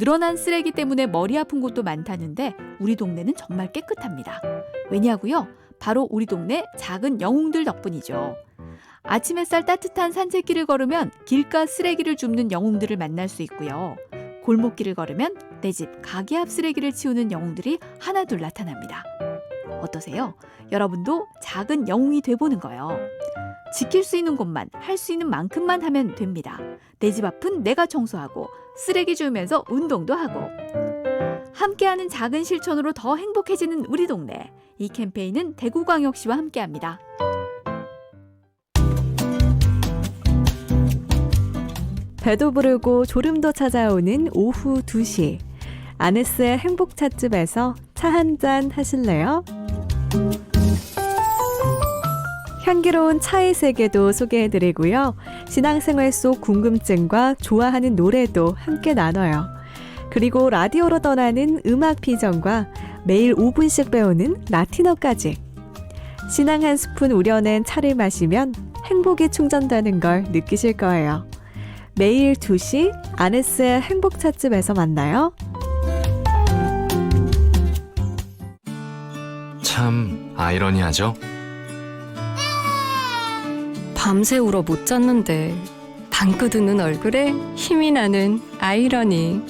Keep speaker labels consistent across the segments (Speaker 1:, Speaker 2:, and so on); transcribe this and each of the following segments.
Speaker 1: 늘어난 쓰레기 때문에 머리 아픈 곳도 많다는데 우리 동네는 정말 깨끗합니다. 왜냐고요? 바로 우리 동네 작은 영웅들 덕분이죠. 아침 햇살 따뜻한 산책길을 걸으면 길가 쓰레기를 줍는 영웅들을 만날 수 있고요. 골목길을 걸으면 내 집 가게 앞 쓰레기를 치우는 영웅들이 하나둘 나타납니다. 어떠세요? 여러분도 작은 영웅이 돼보는 거요. 지킬 수 있는 곳만 할 수 있는 만큼만 하면 됩니다. 내 집 앞은 내가 청소하고 쓰레기 주우면서 운동도 하고 함께하는 작은 실천으로 더 행복해지는 우리 동네. 이 캠페인은 대구광역시와 함께합니다.
Speaker 2: 배도 부르고 졸음도 찾아오는 오후 2시. 아네스의 행복 찻집에서 차 한 잔 하실래요? 향기로운 차의 세계도 소개해드리고요. 신앙생활 속 궁금증과 좋아하는 노래도 함께 나눠요. 그리고 라디오로 떠나는 음악 비전과 매일 5분씩 배우는 라틴어까지. 신앙 한 스푼 우려낸 차를 마시면 행복이 충전되는 걸 느끼실 거예요. 매일 2시 아네스의 행복 찻집에서 만나요.
Speaker 3: 참 아이러니하죠?
Speaker 4: 밤새 울어 못 잤는데 방긋 웃는 얼굴에 힘이 나는 아이러니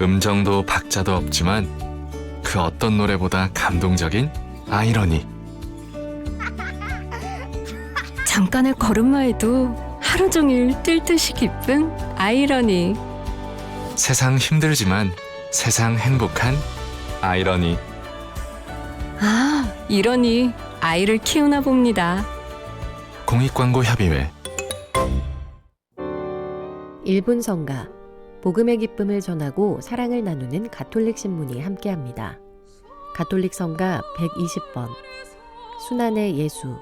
Speaker 3: 음정도 박자도 없지만 그 어떤 노래보다 감동적인 아이러니.
Speaker 4: 잠깐의 걸음마에도 하루 종일 뜰 듯이 기쁜 아이러니
Speaker 3: 세상 힘들지만 세상 행복한 아이러니.
Speaker 4: 아 이러니 아이를 키우나 봅니다.
Speaker 3: 공익광고 협의회.
Speaker 5: 1분 성가 복음의 기쁨을 전하고 사랑을 나누는 가톨릭 신문이 함께합니다. 가톨릭 성가 120번 순환의 예수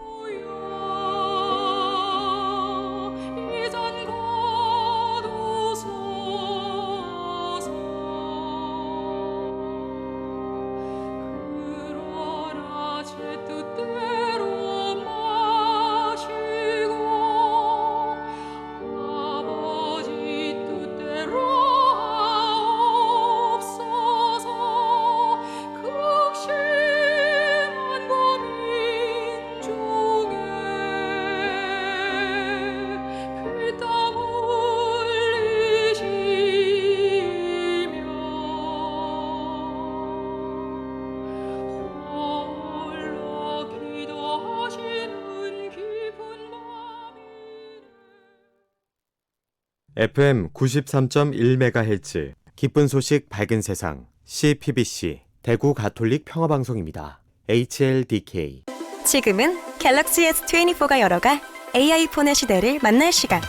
Speaker 6: FM 93.1MHz 기쁜 소식 밝은 세상 CPBC 대구 가톨릭 평화방송입니다. HLDK
Speaker 7: 지금은 갤럭시 S24가 열어가 AI 폰의 시대를 만날 시간.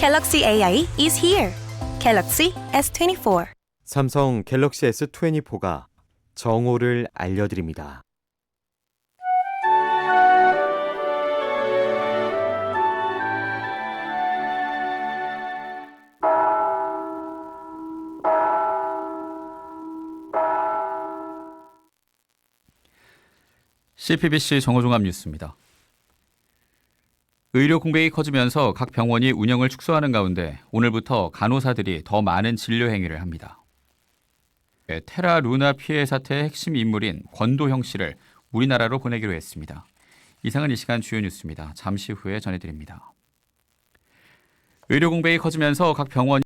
Speaker 7: 갤럭시 AI is here. 갤럭시 S24.
Speaker 6: 삼성 갤럭시 S24가 정오를 알려드립니다.
Speaker 8: CPBC 정호종합 뉴스입니다. 의료 공백이 커지면서 각 병원이 운영을 축소하는 가운데 오늘부터 간호사들이 더 많은 진료 행위를 합니다. 네, 테라 루나 피해 사태의 핵심 인물인 권도형 씨를 우리나라로 보내기로 했습니다. 이상은 이 시간 주요 뉴스입니다. 잠시 후에 전해드립니다. 의료 공백이 커지면서 각 병원이